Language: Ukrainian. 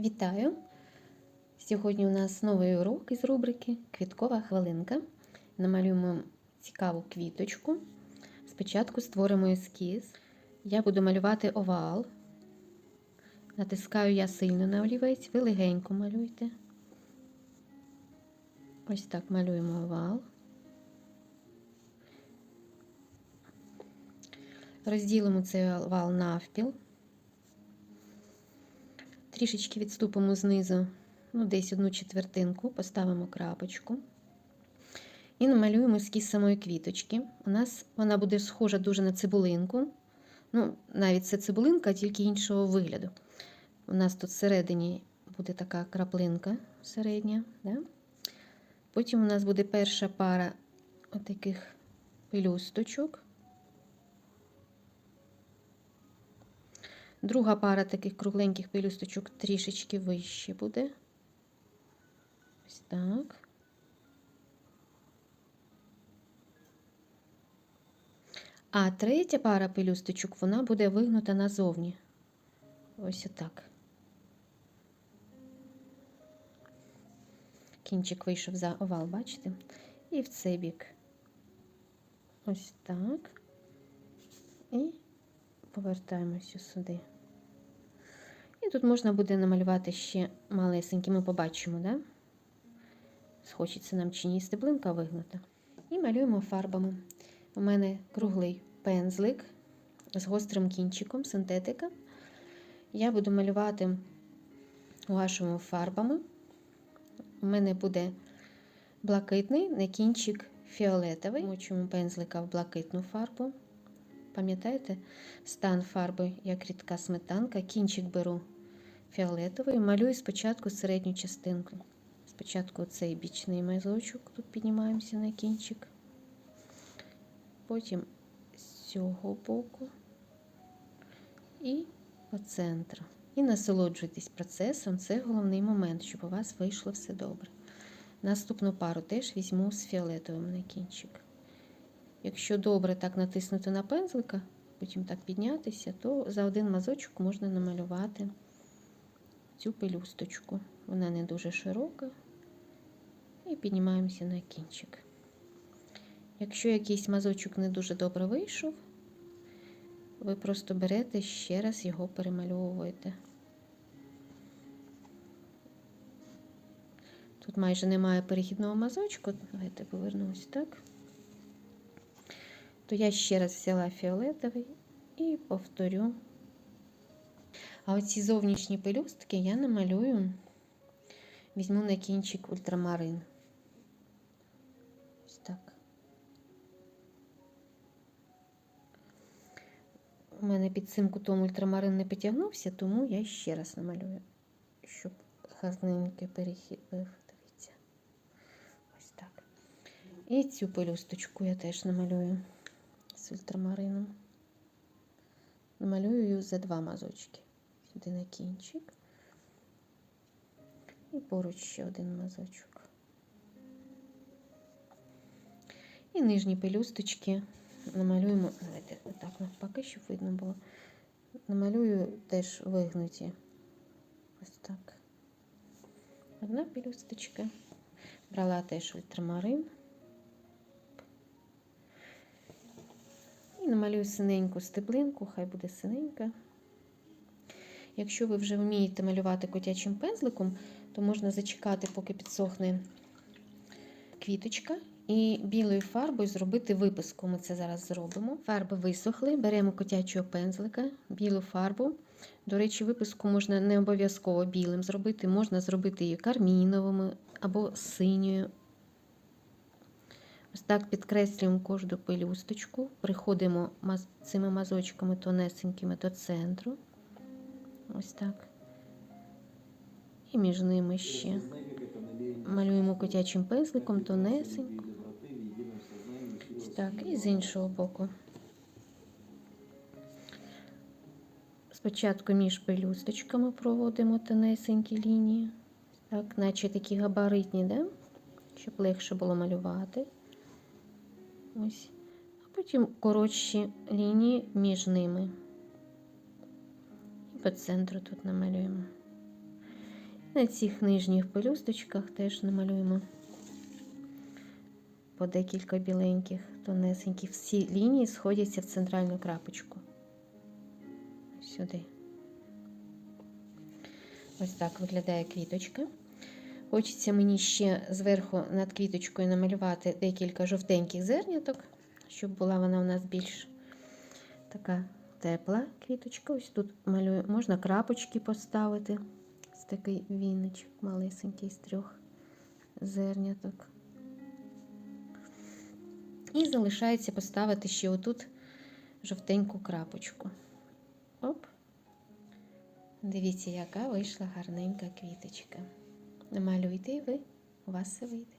Вітаю! Сьогодні у нас новий урок із рубрики Квіткова хвилинка. Намалюємо цікаву квіточку. Спочатку створимо ескіз. Я буду малювати овал. Натискаю я сильно на олівець, ви легенько малюйте. Ось так малюємо овал. Розділимо цей овал навпіл. Трішечки відступимо знизу, ну, десь одну четвертинку, поставимо крапочку. І намалюємо ескіз самої квіточки. У нас вона буде схожа дуже на цибулинку. Ну, навіть це цибулинка, тільки іншого вигляду. У нас тут всередині буде така краплинка середня. Да? Потім у нас буде перша пара отаких пелюсточок. Друга пара таких кругленьких пелюсточок трішечки вище буде. Ось так. А третя пара пелюсточок, вона буде вигнута назовні. Ось отак. Кінчик вийшов за овал, бачите? І в цей бік. Ось так. І повертаємося сюди. І тут можна буде намалювати ще малесенькі, ми побачимо, да? Схочеться нам чи ні стеблинка вигнута. І малюємо фарбами. У мене круглий пензлик з гострим кінчиком, синтетика. Я буду малювати гуашевими фарбами. У мене буде блакитний на кінчик фіолетовий. Мочимо пензлика в блакитну фарбу. Пам'ятаєте, стан фарби, як рідка сметанка, кінчик беру фіолетовий, малюю спочатку середню частинку. Спочатку цей бічний мазочок, тут піднімаємося на кінчик, потім з цього боку і по центру. І насолоджуйтесь процесом, це головний момент, щоб у вас вийшло все добре. Наступну пару теж візьму з фіолетовим на кінчик. Якщо добре так натиснути на пензлика, потім так піднятися, то за один мазочок можна намалювати цю пелюсточку. Вона не дуже широка. І піднімаємося на кінчик. Якщо якийсь мазочок не дуже добре вийшов, ви просто берете ще раз його перемальовуєте. Тут майже немає перехідного мазочку. Давайте повернусь так то я ще раз взяла фіолетовий і повторю. А оці зовнішні пелюстки я намалюю, візьму на кінчик ультрамарин. Ось так. У мене під цим кутом ультрамарин не потягнувся, тому я ще раз намалюю, щоб гарненький перехід був. Дивіться. Ось так. І цю пелюсточку я теж намалюю ультрамарином. Намалюю за два мазочки. Сюди на кінчик. І поруч ще один мазочок. І нижні пелюсточки намалюємо, давайте отак навпаки, щоб видно було. Намалюю теж вигнуті. Ось так. Одна пелюсточка. Брала теж ультрамарин. Намалюю синеньку стеблинку, хай буде синенька. Якщо ви вже вмієте малювати котячим пензликом, то можна зачекати, поки підсохне квіточка, і білою фарбою зробити виписку. Ми це зараз зробимо. Фарби висохли, беремо котячого пензлика, білу фарбу. До речі, виписку можна не обов'язково білим зробити, можна зробити її карміновими або синьою. Ось так підкреслюємо кожну пелюсточку, приходимо цими мазочками тонесенькими до центру. Ось так. І між ними ще малюємо котячим пензликом тонесенько. Ось так, і з іншого боку. Спочатку між пелюсточками проводимо тонесенькі лінії, так, наче такі габаритні, да? щоб легше було малювати. Ось. А потім коротші лінії між ними. І по центру тут намалюємо. На цих нижніх пелюсточках теж намалюємо по декілька біленьких, тонесеньких. Всі лінії сходяться в центральну крапочку. Сюди. Ось так виглядає квіточка. Хочеться мені ще зверху над квіточкою намалювати декілька жовтеньких зерняток, щоб була вона у нас більш така тепла квіточка. Ось тут малюю. Можна крапочки поставити. Ось такий віночок малесенький з трьох зерняток. І залишається поставити ще отут жовтеньку крапочку. Оп. Дивіться, яка вийшла гарненька квіточка. Намалюйте і ви, у вас все вийде.